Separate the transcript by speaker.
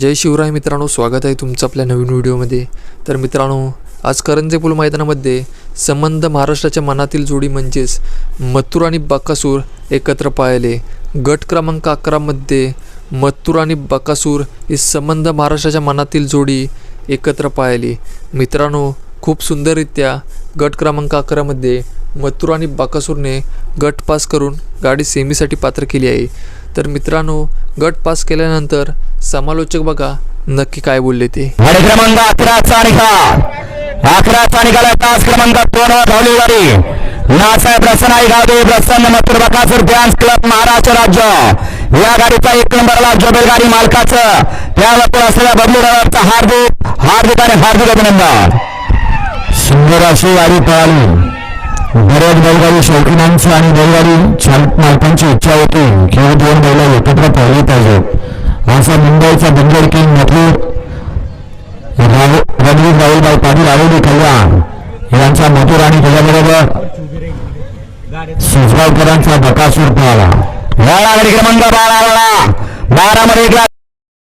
Speaker 1: जय शिवराय मित्रांनो स्वागत आहे तुमचं आपल्या नवीन व्हिडिओमध्ये. तर मित्रांनो आज करंजे पूल मैदानामध्ये संबंध महाराष्ट्राच्या मनातील जोडी म्हणजेच मथुर आणि बकासूर एकत्र पाहिले गट क्रमांक अकरामध्ये मथुर आणि बकासूर ही संबंध महाराष्ट्राच्या मनातील जोडी एकत्र पाहिली मित्रांनो खूप सुंदररित्या गट क्रमांक अकरामध्ये मथुर आणि बाकासूरने गट पास करून गाडी सेमीसाठी पात्र केली आहे. तर मित्रांनो गट पास केल्यानंतर समालोचक बघा नक्की काय बोलले ते.
Speaker 2: आणि क्रमांक अकराचा निकाल अकराचा निकाल तास क्रमांक दोन वर धावली गाडी. नासाहेब रसनाई गावदेव प्रसन्न मथुर बकासूर डॅन्स क्लब महाराष्ट्र राज्य. या गाडीचा एक नंबरला जोबेल गाडी मालकाचं. त्यावर असलेल्या बबलू ड्रायव्हरचा हार्दिक हार्दिक आणि हार्दिक अभिनंदन. सुंदर अशी गाडी पळाली. बऱ्याच बैलगाडी शौकीनांची आणि बैलगाडी मालकांची इच्छा होती. की दोन बैल एकत्र पळली पाहिजेत. असा मुंबईचा बंदर किंग मथुर राव- रणवीर राहुलभाई पाटील आवडी कल्याण यांचा मथुर आणि त्याच्याबरोबर सुजगावकरांचा बकासूर पळाला वाळा गाडी क्रमांक बाराला बारामध्ये एकला